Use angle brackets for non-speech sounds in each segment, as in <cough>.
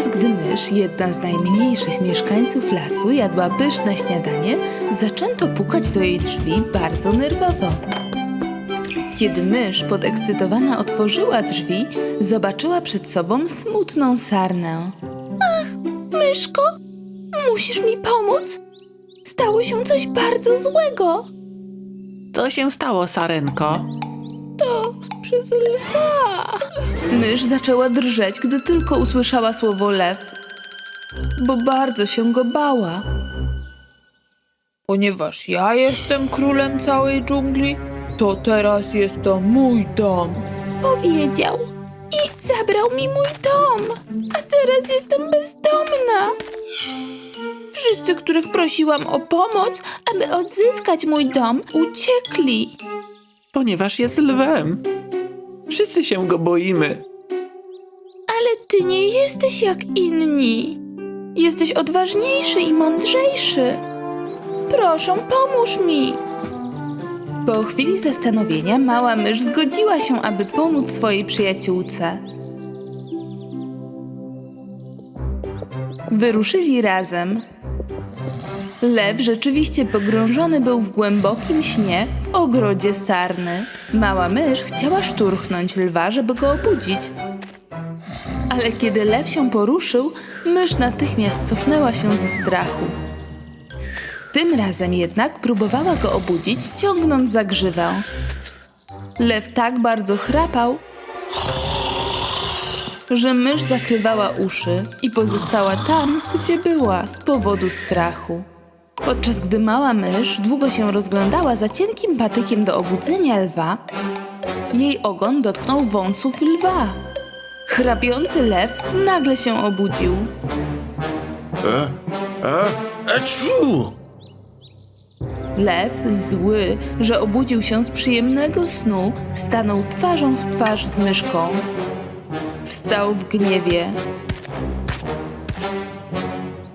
Podczas gdy mysz, jedna z najmniejszych mieszkańców lasu, jadła pyszne śniadanie, zaczęto pukać do jej drzwi bardzo nerwowo. Kiedy mysz podekscytowana otworzyła drzwi, zobaczyła przed sobą smutną sarnę. Ach, myszko, musisz mi pomóc. Stało się coś bardzo złego. Co się stało, Sarenko? To przez lwa. Mysz zaczęła drżeć, gdy tylko usłyszała słowo lew, bo bardzo się go bała. Ponieważ ja jestem królem całej dżungli, to teraz jest to mój dom. Powiedział i zabrał mi mój dom, a teraz jestem bezdomna. Wszyscy, których prosiłam o pomoc, aby odzyskać mój dom, uciekli. Ponieważ jest lwem. Wszyscy się go boimy. Ale ty nie jesteś jak inni. Jesteś odważniejszy i mądrzejszy. Proszę, pomóż mi. Po chwili zastanowienia mała mysz zgodziła się, aby pomóc swojej przyjaciółce. Wyruszyli razem. Lew rzeczywiście pogrążony był w głębokim śnie w ogrodzie sarny. Mała mysz chciała szturchnąć lwa, żeby go obudzić, ale kiedy lew się poruszył, mysz natychmiast cofnęła się ze strachu. Tym razem jednak próbowała go obudzić, ciągnąc za grzywę. Lew tak bardzo chrapał, że mysz zakrywała uszy i pozostała tam, gdzie była z powodu strachu. Podczas gdy mała mysz długo się rozglądała za cienkim patykiem do obudzenia lwa, jej ogon dotknął wąsów lwa. Chrapiący lew nagle się obudził. E? E? Eczu! Lew, zły, że obudził się z przyjemnego snu, stanął twarzą w twarz z myszką. Wstał w gniewie.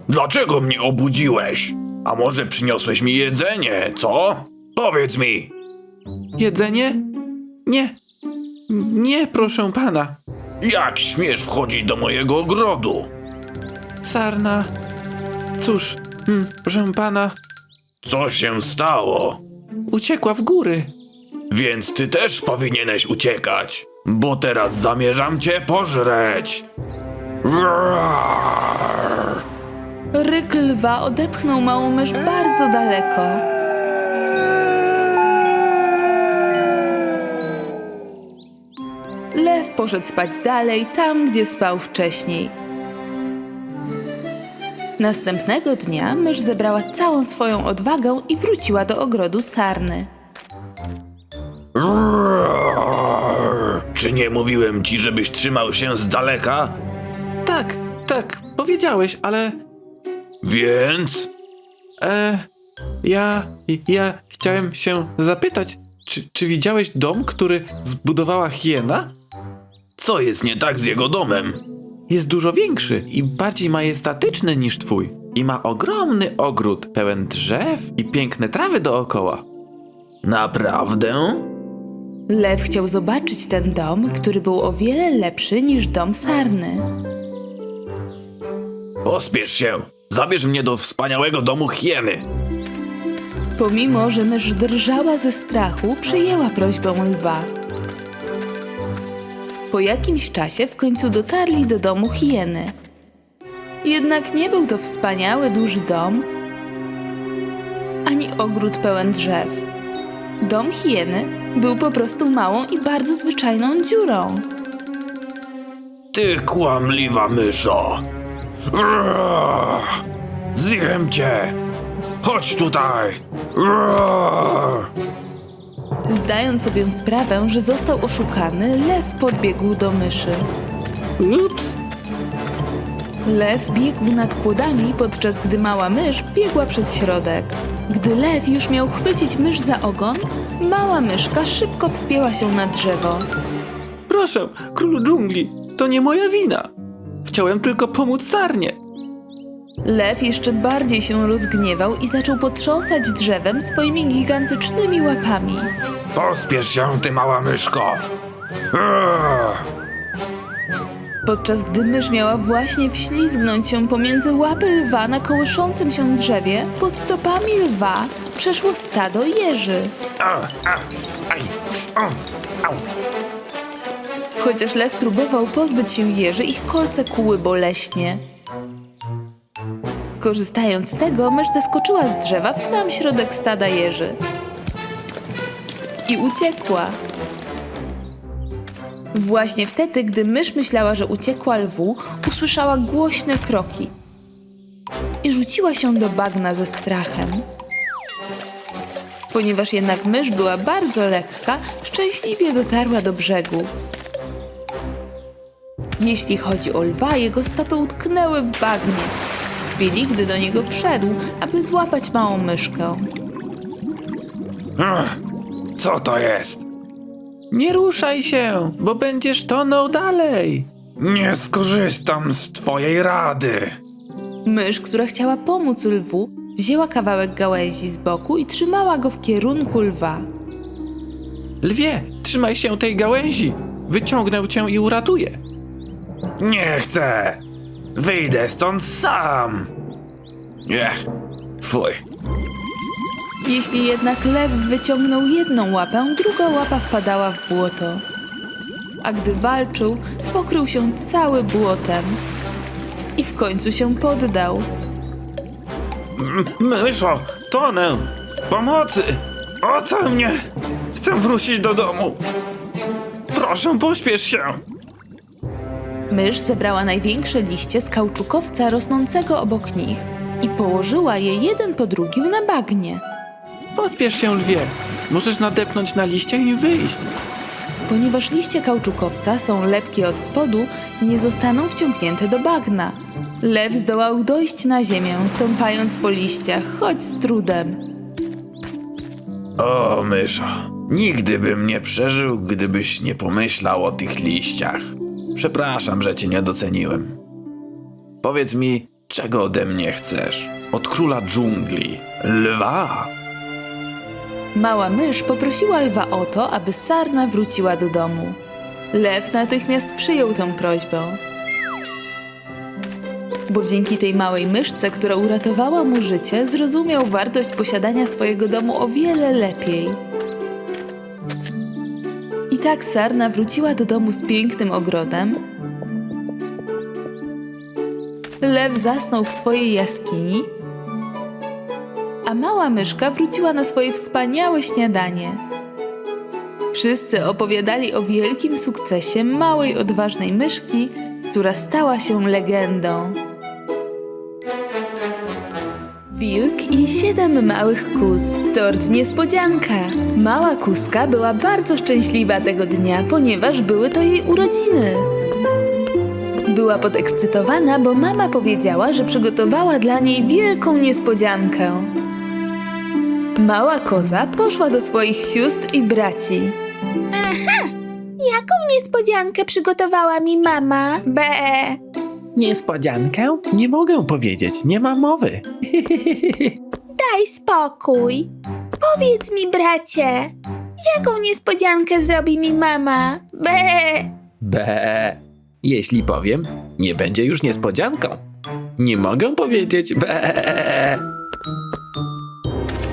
Dlaczego mnie obudziłeś? A może przyniosłeś mi jedzenie, co? Powiedz mi! Jedzenie? Nie. Nie, proszę pana. Jak śmiesz wchodzić do mojego ogrodu? Sarna. Cóż, hmm, proszę pana, Co się stało? uciekła w góry. Więc ty też powinieneś uciekać, bo teraz zamierzam cię pożreć. Roar! Ryk lwa odepchnął małą mysz bardzo daleko. Lew poszedł spać dalej, tam gdzie spał wcześniej. Następnego dnia mysz zebrała całą swoją odwagę i wróciła do ogrodu sarny. Czy nie mówiłem ci, żebyś trzymał się z daleka? Tak, tak, powiedziałeś, ale. Więc? E. Ja. Ja chciałem się zapytać, czy, czy widziałeś dom, który zbudowała hiena? Co jest nie tak z jego domem? Jest dużo większy i bardziej majestatyczny niż twój. I ma ogromny ogród, pełen drzew i piękne trawy dookoła. Naprawdę? Lew chciał zobaczyć ten dom, który był o wiele lepszy niż dom sarny. Pospiesz się! Zabierz mnie do wspaniałego domu hieny! Pomimo, że mysz drżała ze strachu, przyjęła prośbę lwa. Po jakimś czasie w końcu dotarli do domu hieny. Jednak nie był to wspaniały, duży dom, ani ogród pełen drzew. Dom hieny był po prostu małą i bardzo zwyczajną dziurą. Ty kłamliwa myszo! Zjem cię! Chodź tutaj! Roar! Zdając sobie sprawę, że został oszukany, lew podbiegł do myszy. Ups! Lew biegł nad kłodami, podczas gdy mała mysz biegła przez środek. Gdy lew już miał chwycić mysz za ogon, mała myszka szybko wspięła się na drzewo. Proszę, królu dżungli, to nie moja wina. Chciałem tylko pomóc sarnie. Lew jeszcze bardziej się rozgniewał i zaczął potrząsać drzewem swoimi gigantycznymi łapami. Pospiesz się, ty mała myszko! Podczas gdy mysz miała właśnie wślizgnąć się pomiędzy łapy lwa na kołyszącym się drzewie, pod stopami lwa przeszło stado jeży. A, a, aj, o, au. Chociaż lew próbował pozbyć się jeży, ich kolce kuły boleśnie. Korzystając z tego, mysz zeskoczyła z drzewa w sam środek stada jeży. I uciekła. Właśnie wtedy, gdy mysz myślała, że uciekła lwu, usłyszała głośne kroki. I rzuciła się do bagna ze strachem. Ponieważ jednak mysz była bardzo lekka, szczęśliwie dotarła do brzegu. Jeśli chodzi o lwa, jego stopy utknęły w bagnie w chwili, gdy do niego wszedł, aby złapać małą myszkę. Ach, Co to jest? Nie ruszaj się, bo będziesz tonął dalej. Nie skorzystam z twojej rady. Mysz, która chciała pomóc lwu, wzięła kawałek gałęzi z boku i trzymała go w kierunku lwa. Lwie, trzymaj się tej gałęzi. Wyciągnę cię i uratuję. Nie chcę. Wyjdę stąd sam. Ech, fuj. Jeśli jednak lew wyciągnął jedną łapę, druga łapa wpadała w błoto. A gdy walczył, pokrył się cały błotem. I w końcu się poddał. M- Myszo, tonę. Pomocy. Ocal mnie. Chcę wrócić do domu. Proszę, pośpiesz się. Mysz zebrała największe liście z kauczukowca rosnącego obok nich i położyła je jeden po drugim na bagnie. Pospiesz się, lwie. Możesz nadepnąć na liście i wyjść. Ponieważ liście kauczukowca są lepkie od spodu, nie zostaną wciągnięte do bagna. Lew zdołał dojść na ziemię, stąpając po liściach, choć z trudem. O, myszo. Nigdy bym nie przeżył, gdybyś nie pomyślał o tych liściach. Przepraszam, że cię nie doceniłem. Powiedz mi, czego ode mnie chcesz? Od króla dżungli. Lwa. Mała mysz poprosiła lwa o to, aby sarna wróciła do domu. Lew natychmiast przyjął tę prośbę. Bo dzięki tej małej myszce, która uratowała mu życie, zrozumiał wartość posiadania swojego domu o wiele lepiej. Tak sarna wróciła do domu z pięknym ogrodem. Lew zasnął w swojej jaskini, a mała myszka wróciła na swoje wspaniałe śniadanie. Wszyscy opowiadali o wielkim sukcesie małej, odważnej myszki, która stała się legendą. Wilk i siedem małych kus. Tort niespodzianka. Mała kuska była bardzo szczęśliwa tego dnia, ponieważ były to jej urodziny. Była podekscytowana, bo mama powiedziała, że przygotowała dla niej wielką niespodziankę. Mała koza poszła do swoich sióstr i braci. Jaką niespodziankę przygotowała mi mama? Be. Niespodziankę? Nie mogę powiedzieć, nie ma mowy. <laughs> Daj spokój. Powiedz mi, bracie, jaką niespodziankę zrobi mi mama? Be. Be. Jeśli powiem, nie będzie już niespodzianką. Nie mogę powiedzieć be.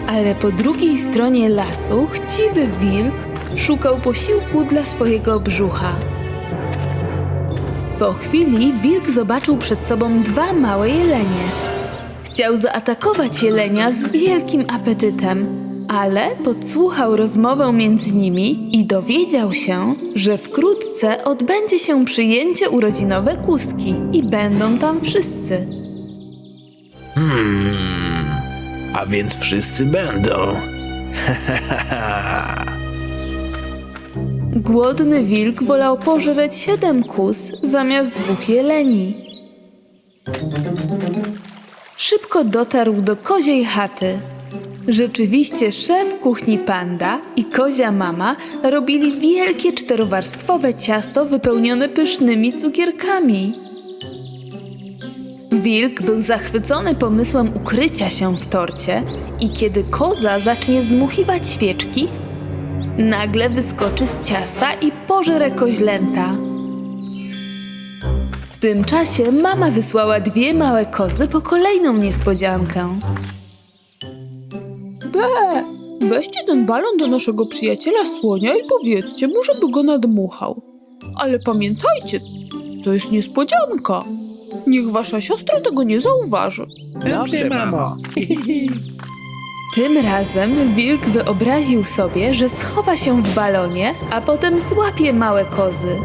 Ale po drugiej stronie lasu chciwy wilk szukał posiłku dla swojego brzucha. Po chwili wilk zobaczył przed sobą dwa małe jelenie. Chciał zaatakować jelenia z wielkim apetytem, ale podsłuchał rozmowę między nimi i dowiedział się, że wkrótce odbędzie się przyjęcie urodzinowe kuski i będą tam wszyscy. Hmm. A więc wszyscy będą. <laughs> Głodny wilk wolał pożreć siedem kus zamiast dwóch jeleni. Szybko dotarł do koziej chaty. Rzeczywiście szef kuchni panda i kozia mama robili wielkie czterowarstwowe ciasto wypełnione pysznymi cukierkami. Wilk był zachwycony pomysłem ukrycia się w torcie i kiedy koza zacznie zdmuchiwać świeczki, nagle wyskoczy z ciasta i pożre koźlęta. tym czasie mama wysłała dwie małe kozy po kolejną niespodziankę. Be, weźcie ten balon do naszego przyjaciela słonia i powiedzcie mu, żeby go nadmuchał. Ale pamiętajcie, to jest niespodzianka. Niech wasza siostra tego nie zauważy. Dobrze, mamo. <laughs> Tym razem wilk wyobraził sobie, że schowa się w balonie, a potem złapie małe kozy.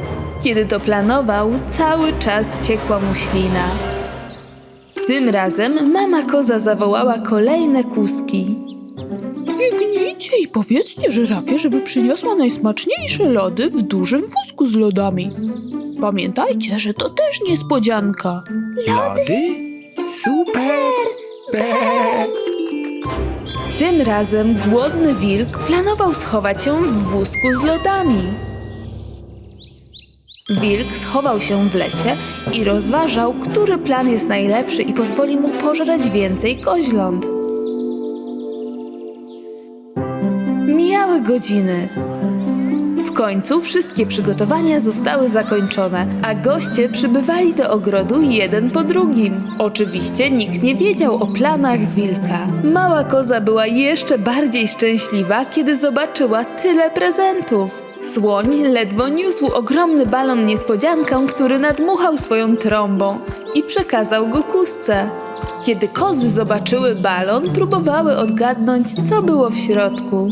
Kiedy to planował, cały czas ciekła mu ślina. Tym razem mama koza zawołała kolejne kuski. Biegnijcie i powiedzcie żyrafie, żeby przyniosła najsmaczniejsze lody w dużym wózku z lodami. Pamiętajcie, że to też niespodzianka. Lody? Super! Tym razem głodny wilk planował schować się w wózku z lodami. Wilk schował się w lesie i rozważał, który plan jest najlepszy i pozwoli mu pożreć więcej koźląt. Mijały godziny. Końcu wszystkie przygotowania zostały zakończone, a goście przybywali do ogrodu jeden po drugim. Oczywiście nikt nie wiedział o planach wilka. Mała koza była jeszcze bardziej szczęśliwa, kiedy zobaczyła tyle prezentów. Słoń ledwo niósł ogromny balon niespodziankę, który nadmuchał swoją trąbą i przekazał go kusce. Kiedy kozy zobaczyły balon, próbowały odgadnąć, co było w środku.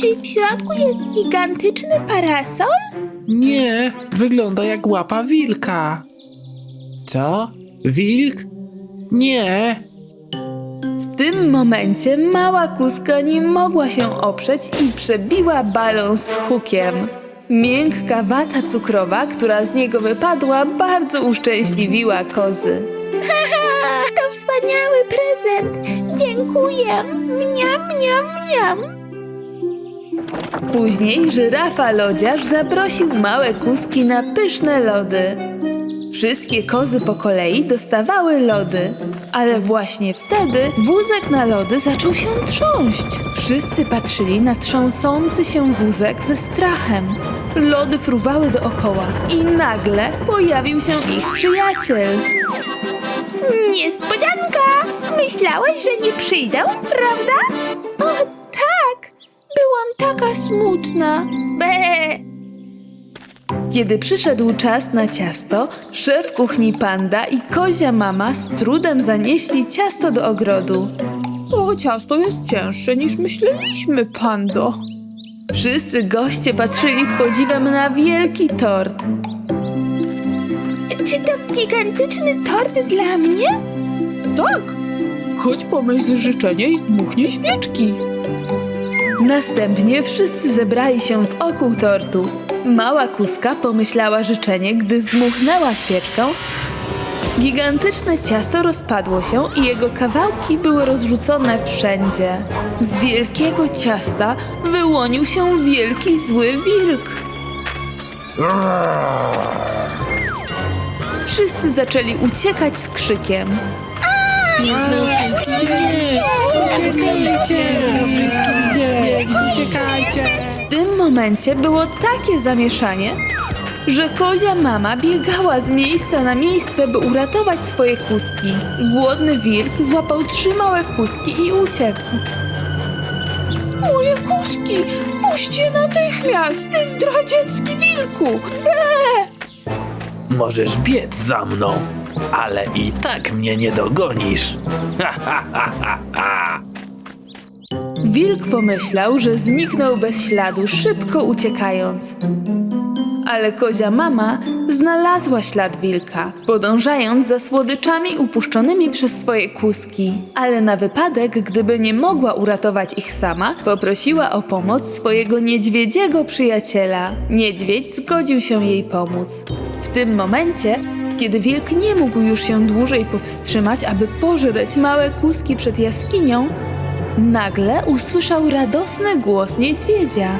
Czy w środku jest gigantyczny parasol? Nie, wygląda jak łapa wilka. Co? Wilk? Nie. W tym momencie mała kuska nie mogła się oprzeć i przebiła balon z hukiem. Miękka wata cukrowa, która z niego wypadła, bardzo uszczęśliwiła kozy. <laughs> wspaniały prezent! Dziękuję! Mniam, mniam, mniam! Później żyrafa lodziarz zaprosił małe kuski na pyszne lody. Wszystkie kozy po kolei dostawały lody, ale właśnie wtedy wózek na lody zaczął się trząść. Wszyscy patrzyli na trząsący się wózek ze strachem. Lody fruwały dookoła i nagle pojawił się ich przyjaciel. Niespodzianka! Myślałeś, że nie przyjdę, prawda? O, tak! Byłam taka smutna. Be! Kiedy przyszedł czas na ciasto, szef kuchni panda i kozia mama z trudem zanieśli ciasto do ogrodu. To ciasto jest cięższe niż myśleliśmy, pando. Wszyscy goście patrzyli z podziwem na wielki tort. Czy to gigantyczny tort dla mnie? Tak. Chodź pomyśl życzenie i zdmuchnij świeczki. Następnie wszyscy zebrali się wokół tortu. Mała kuska pomyślała życzenie, gdy zdmuchnęła świeczkę. Gigantyczne ciasto rozpadło się i jego kawałki były rozrzucone wszędzie. Z wielkiego ciasta wyłonił się wielki zły wilk. Wszyscy zaczęli uciekać z krzykiem. W tym momencie było takie zamieszanie, że kozia mama biegała z miejsca na miejsce, by uratować swoje kuski. Głodny wilk złapał trzy małe kuski i uciekł. Moje kuski! Puść je natychmiast! Ty zdradziecki wilku! Eee! Możesz biec za mną, ale i tak mnie nie dogonisz. Wilk pomyślał, że zniknął bez śladu, szybko uciekając. Ale kozia mama znalazła ślad wilka, podążając za słodyczami upuszczonymi przez swoje kuski. Ale na wypadek, gdyby nie mogła uratować ich sama, poprosiła o pomoc swojego niedźwiedziego przyjaciela. Niedźwiedź zgodził się jej pomóc. W tym momencie, kiedy wilk nie mógł już się dłużej powstrzymać, aby pożreć małe kuski przed jaskinią, Nagle usłyszał radosny głos niedźwiedzia.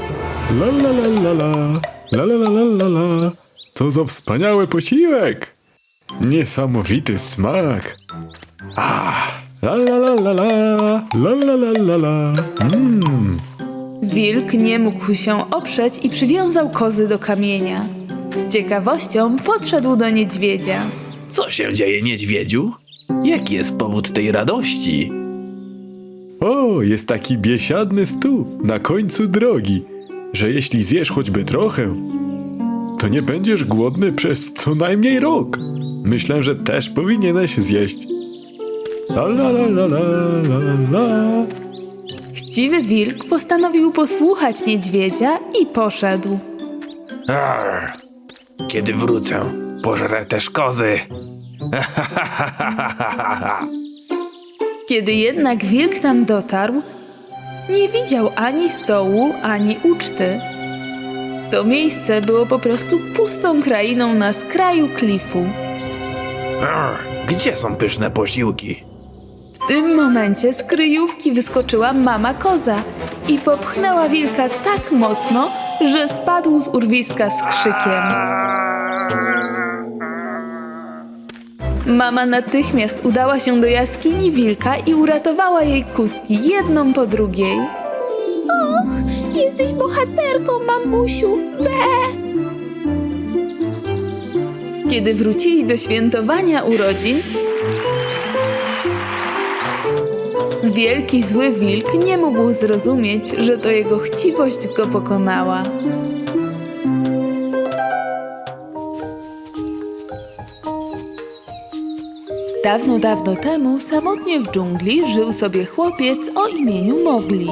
La la la la la, la la la la la la. Co za wspaniały posiłek! Niesamowity smak! Ah, la la la la la, la la la la la. Mmm, Wilk nie mógł się oprzeć i przywiązał kozy do kamienia. Z ciekawością podszedł do niedźwiedzia. Co się dzieje, niedźwiedziu? Jaki jest powód tej radości? O, jest taki biesiadny stół na końcu drogi, że jeśli zjesz choćby trochę, to nie będziesz głodny przez co najmniej rok. Myślę, że też powinieneś zjeść. La la la la la la la. Chciwy wilk postanowił posłuchać niedźwiedzia i poszedł. Arr, kiedy wrócę, pożrę też kozy. <laughs> Kiedy jednak wilk tam dotarł, nie widział ani stołu, ani uczty. To miejsce było po prostu pustą krainą na skraju klifu. Gdzie są pyszne posiłki? W tym momencie z kryjówki wyskoczyła mama koza i popchnęła wilka tak mocno, że spadł z urwiska z krzykiem. Mama natychmiast udała się do jaskini wilka i uratowała jej kuski jedną po drugiej. Och, jesteś bohaterką, mamusiu! Be! Kiedy wrócili do świętowania urodzin, Wielki zły wilk nie mógł zrozumieć, że to jego chciwość go pokonała. Dawno, dawno temu samotnie w dżungli żył sobie chłopiec o imieniu Mogli.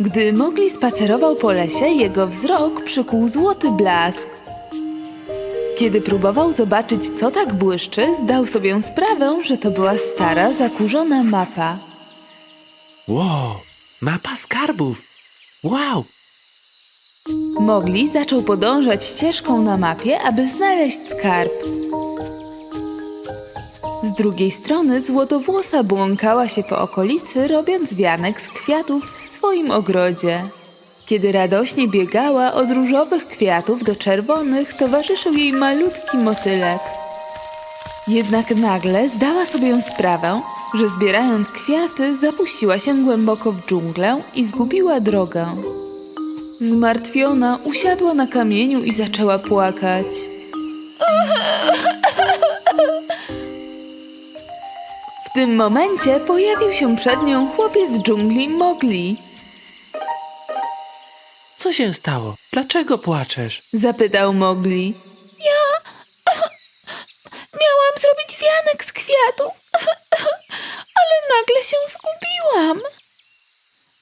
Gdy Mogli spacerował po lesie, jego wzrok przykuł złoty blask. Kiedy próbował zobaczyć, co tak błyszczy, zdał sobie sprawę, że to była stara, zakurzona mapa. Wow, mapa skarbów. Wow, Mogli zaczął podążać ścieżką na mapie, aby znaleźć skarb. Z drugiej strony złotowłosa błąkała się po okolicy, robiąc wianek z kwiatów w swoim ogrodzie. Kiedy radośnie biegała od różowych kwiatów do czerwonych, towarzyszył jej malutki motylek. Jednak nagle zdała sobie sprawę, że zbierając kwiaty zapuściła się głęboko w dżunglę i zgubiła drogę. Zmartwiona usiadła na kamieniu i zaczęła płakać. <laughs> W tym momencie pojawił się przed nią chłopiec z dżungli Mogli. co się stało? Dlaczego płaczesz? Zapytał Mogli. Ja <coughs> miałam zrobić wianek z kwiatów, <coughs> ale nagle się zgubiłam.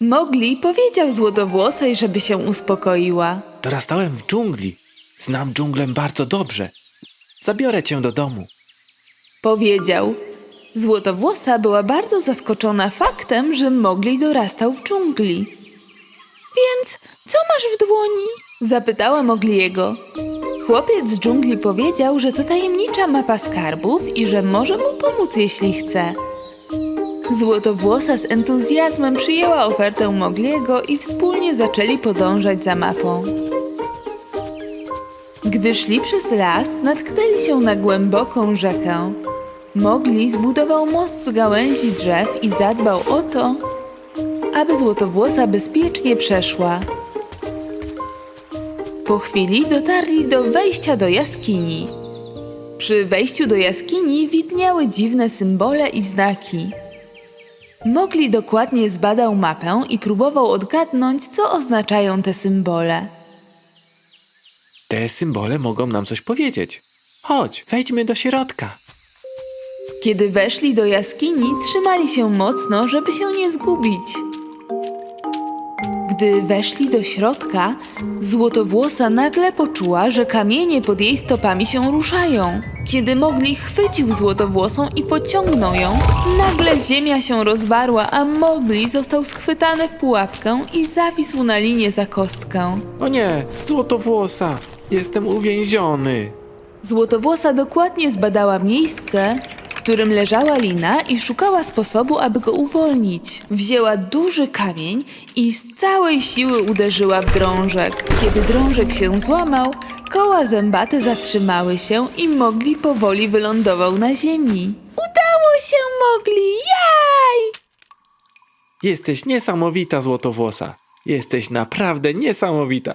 Mogli powiedział złotowłosej, żeby się uspokoiła. Dorastałem w dżungli. Znam dżunglę bardzo dobrze. Zabiorę cię do domu. Powiedział. Złotowłosa była bardzo zaskoczona faktem, że Mogli dorastał w dżungli. Więc co masz w dłoni? Zapytała Mogliego. Chłopiec z dżungli powiedział, że to tajemnicza mapa skarbów i że może mu pomóc, jeśli chce. Złotowłosa z entuzjazmem przyjęła ofertę Mogliego i wspólnie zaczęli podążać za mapą. Gdy szli przez las, natknęli się na głęboką rzekę. Mogli zbudował most z gałęzi drzew i zadbał o to, aby złotowłosa bezpiecznie przeszła. Po chwili dotarli do wejścia do jaskini. Przy wejściu do jaskini widniały dziwne symbole i znaki. Mogli dokładnie zbadał mapę i próbował odgadnąć, co oznaczają te symbole. Te symbole mogą nam coś powiedzieć. Chodź, wejdźmy do środka. Kiedy weszli do jaskini, trzymali się mocno, żeby się nie zgubić. Gdy weszli do środka, złotowłosa nagle poczuła, że kamienie pod jej stopami się ruszają. Kiedy mogli, chwycił złotowłosą i pociągnął ją. Nagle ziemia się rozwarła, a Mogli został schwytany w pułapkę i zawisł na linie za kostkę. O nie, złotowłosa. Jestem uwięziony. Złotowłosa dokładnie zbadała miejsce, którym leżała lina i szukała sposobu, aby go uwolnić. Wzięła duży kamień i z całej siły uderzyła w drążek. Kiedy drążek się złamał, koła zębate zatrzymały się i Mogli powoli wylądował na ziemi. Udało się, Mogli! Jaj! Jesteś niesamowita, złotowłosa. Jesteś naprawdę niesamowita.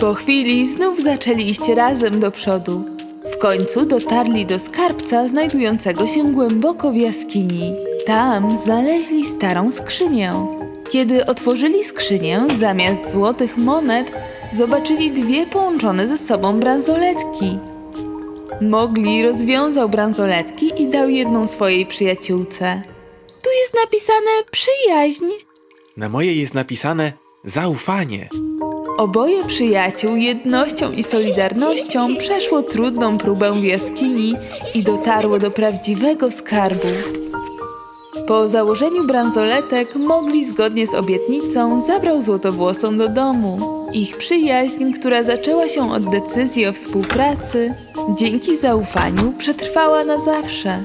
Po chwili znów zaczęli iść razem do przodu. W końcu dotarli do skarbca znajdującego się głęboko w jaskini. Tam znaleźli starą skrzynię. Kiedy otworzyli skrzynię, zamiast złotych monet zobaczyli dwie połączone ze sobą bransoletki. Mogli rozwiązał bransoletki i dał jedną swojej przyjaciółce. Tu jest napisane przyjaźń. Na mojej jest napisane zaufanie. Oboje przyjaciół jednością i solidarnością przeszło trudną próbę w jaskini i dotarło do prawdziwego skarbu. Po założeniu bransoletek mogli zgodnie z obietnicą zabrał złotowłosą do domu. Ich przyjaźń, która zaczęła się od decyzji o współpracy, dzięki zaufaniu przetrwała na zawsze.